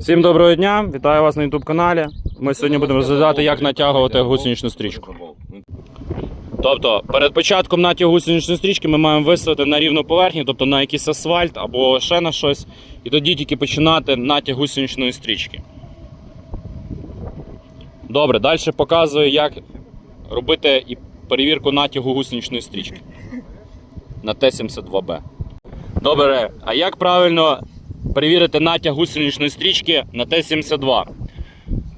Всім доброго дня, вітаю вас на YouTube каналі. Ми сьогодні будемо розглядати, як натягувати гусеничну стрічку. Тобто, перед початком натягу гусеничної стрічки ми маємо виставити на рівну поверхню, тобто на якийсь асфальт або ще на щось, і тоді тільки починати натяг гусеничної стрічки. Добре, далі показую, як робити і перевірку натягу гусеничної стрічки на Т-72Б. Добре, а як правильно перевірити натяг гусеничної стрічки на Т-72?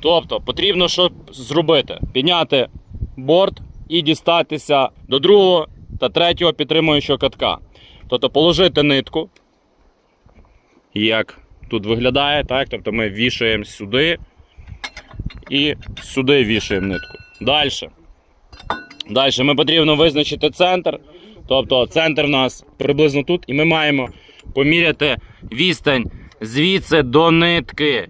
Тобто потрібно що зробити? Підняти борт і дістатися до другого та третього підтримуючого катка. Тобто положити нитку, як тут виглядає, так? Тобто ми вішаємо сюди і сюди вішаємо нитку. Далі. Далі ми потрібно визначити центр. Тобто центр в нас приблизно тут, і ми маємо поміряти відстань звідси до нитки.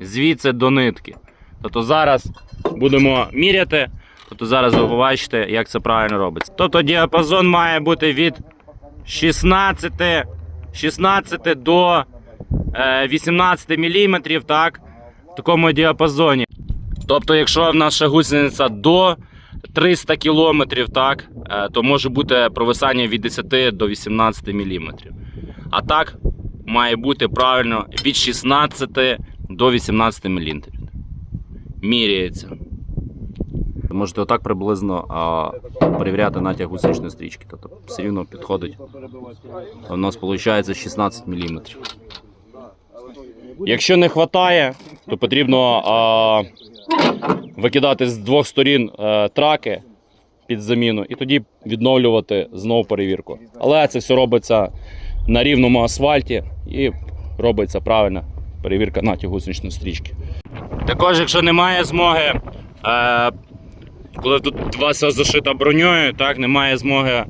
Звідси до нитки. Тобто зараз будемо міряти. Тобто зараз ви побачите, як це правильно робиться. Тобто діапазон має бути від 16, 16 до е, 18 мм, так? В такому діапазоні. Тобто, якщо в наша гусениця до 300 км, так, е, то може бути провисання від 10 до 18 мм. А так має бути правильно від 16 до 18 мм. Міряється. Можете отак приблизно а, перевіряти натяг гусеничної стрічки. Тобто все рівно підходить. У нас виходить 16 мм. Якщо не вистачає, то потрібно а, викидати з двох сторін е, траки під заміну і тоді відновлювати знову перевірку. Але це все робиться на рівному асфальті і робиться правильна перевірка натягу гусеничної стрічки. Також, якщо немає змоги, е, коли тут у все броньою, так, немає змоги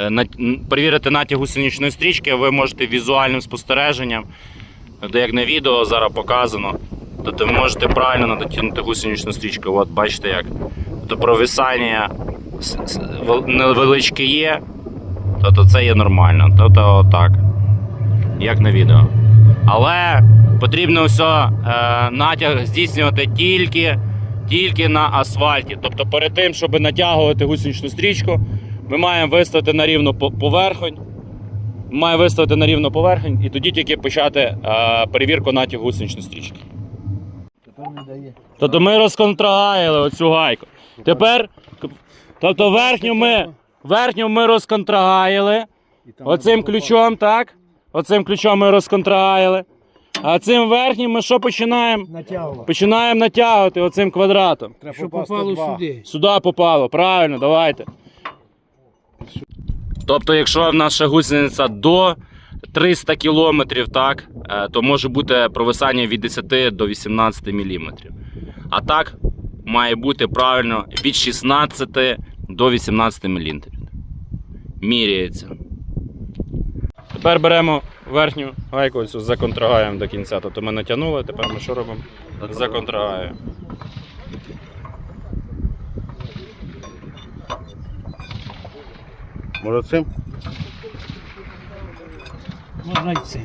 е, перевірити натяг гусеничної стрічки, ви можете візуальним спостереженням, де як на відео зараз показано, Тобто ви можете правильно натягнути гусеничну стрічку. От бачите як. Тобто провисання невеличке є, тобто це є нормально. Тобто отак. Як на відео. Але потрібно все е, натяг здійснювати тільки, тільки на асфальті. Тобто перед тим, щоб натягувати гусеничну стрічку, ми маємо виставити на рівну по- поверхонь. Має виставити на рівну поверхонь і тоді тільки почати е, перевірку натягу гусеничної стрічки. Тобто ми розконтрагаяли оцю гайку. Тепер, тобто верхню ми, верхню ми розконтрагаяли. Оцим ключом, так? Оцим ключом ми розконтрагаяли. А цим верхнім ми що починаємо? Натягував. Починаємо натягувати оцим квадратом. Треба Що попало два. сюди. Сюди попало, правильно, давайте. Тобто, якщо в наша гусениця до 300 км, так, е, то може бути провисання від 10 до 18 мм. А так має бути правильно від 16 до 18 мм. Міряється. Тепер беремо верхню гайку, цю законтрагаємо до кінця. Тобто ми натягнули, тепер ми що робимо? Законтрагаємо. Може цим? Можна й цим.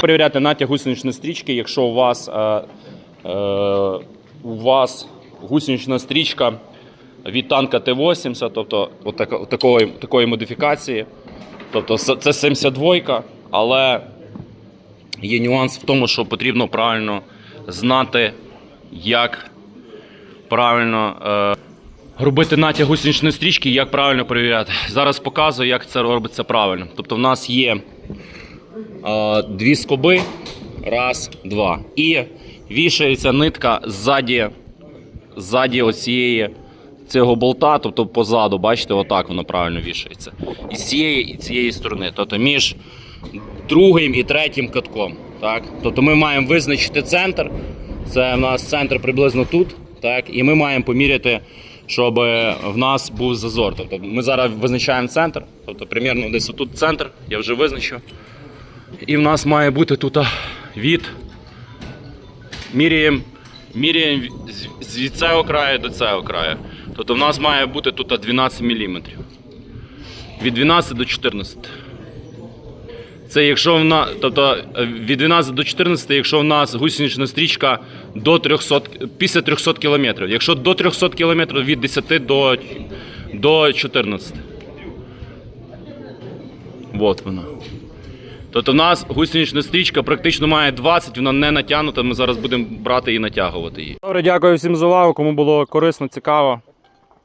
перевіряти натяг гусеничної стрічки, якщо у вас, е, е, у вас гусенична стрічка від танка Т-80, тобто от така- от такої, такої модифікації. Тобто це 72, але є нюанс в тому, що потрібно правильно знати, як правильно е, робити натяг гусеничної стрічки як правильно перевіряти. Зараз показую, як це робиться правильно. Тобто, в нас є е, дві скоби. Раз, два. І вішається нитка ззаді, ззаді оцієї цього болта, тобто позаду, бачите, отак воно правильно вішається. І з цієї і цієї сторони. Тобто між другим і третім катком. Так? Тобто ми маємо визначити центр. Це в нас центр приблизно тут. Так? І ми маємо поміряти, щоб в нас був зазор. Тобто ми зараз визначаємо центр. Тобто, примірно десь отут центр, я вже визначив. І в нас має бути тут від. Міряємо, міряємо від цього краю до цього краю. Тобто в нас має бути тут 12 мм. Від 12 до 14. Це якщо вона, тобто е, від 12 до 14, якщо в нас гусенична стрічка до 300, після 300 кілометрів. Якщо до 300 кілометрів від 10 до, до 14. От вона. Тобто в нас гусенична стрічка практично має 20, вона не натягнута. Ми зараз будемо брати і натягувати її. Добре, дякую всім за увагу. Кому було корисно, цікаво.